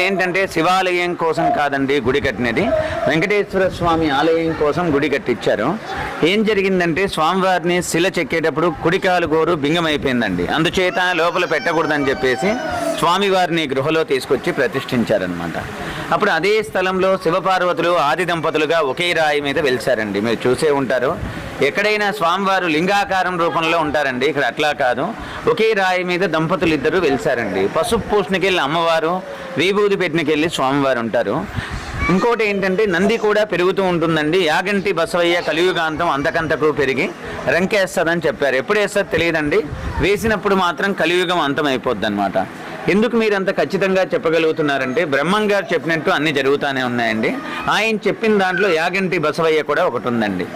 ఏంటంటే శివాలయం కోసం కాదండి గుడి కట్టినది. వెంకటేశ్వర స్వామి ఆలయం కోసం గుడి కట్టించారు ఏం జరిగిందంటే స్వామివారిని శిల చెక్కేటప్పుడు కుడికాలు గోరు బింగమైపోయిందండి. అందుచేత లోపల పెట్టకూడదని చెప్పేసి స్వామివారిని గృహలో తీసుకొచ్చి ప్రతిష్ఠించారనమాట అప్పుడు అదే స్థలంలో శివపార్వతులు ఆది దంపతులుగా ఒకే రాయి మీద వెలిశారండి మీరు చూసే ఉంటారు. ఎక్కడైనా స్వామివారు లింగాకారం రూపంలో ఉంటారండి. ఇక్కడ అట్లా కాదు. ఒకే రాయి మీద దంపతులు ఇద్దరు వెలిశారండి పసుపు పూసినకెళ్ళి అమ్మవారు విభూది పెట్టినకెళ్ళి స్వామివారు ఉంటారు. ఇంకోటి ఏంటంటే నంది కూడా పెరుగుతూ ఉంటుందండి. యాగంటి బసవయ్య కలియుగాంతం అంతకంతకు పెరిగి రంకేస్తుందని చెప్పారు. ఎప్పుడు వేస్తుంది తెలియదండి. వేసినప్పుడు మాత్రం కలియుగం అంతం అయిపోద్ది అనమాట ఎందుకు మీరు అంత ఖచ్చితంగా చెప్పగలుగుతున్నారంటే బ్రహ్మం గారు చెప్పినట్టు అన్ని జరుగుతూనే ఉన్నాయండి. ఆయన చెప్పిన దాంట్లో యాగంటి బసవయ్య కూడా ఒకటి ఉందండి.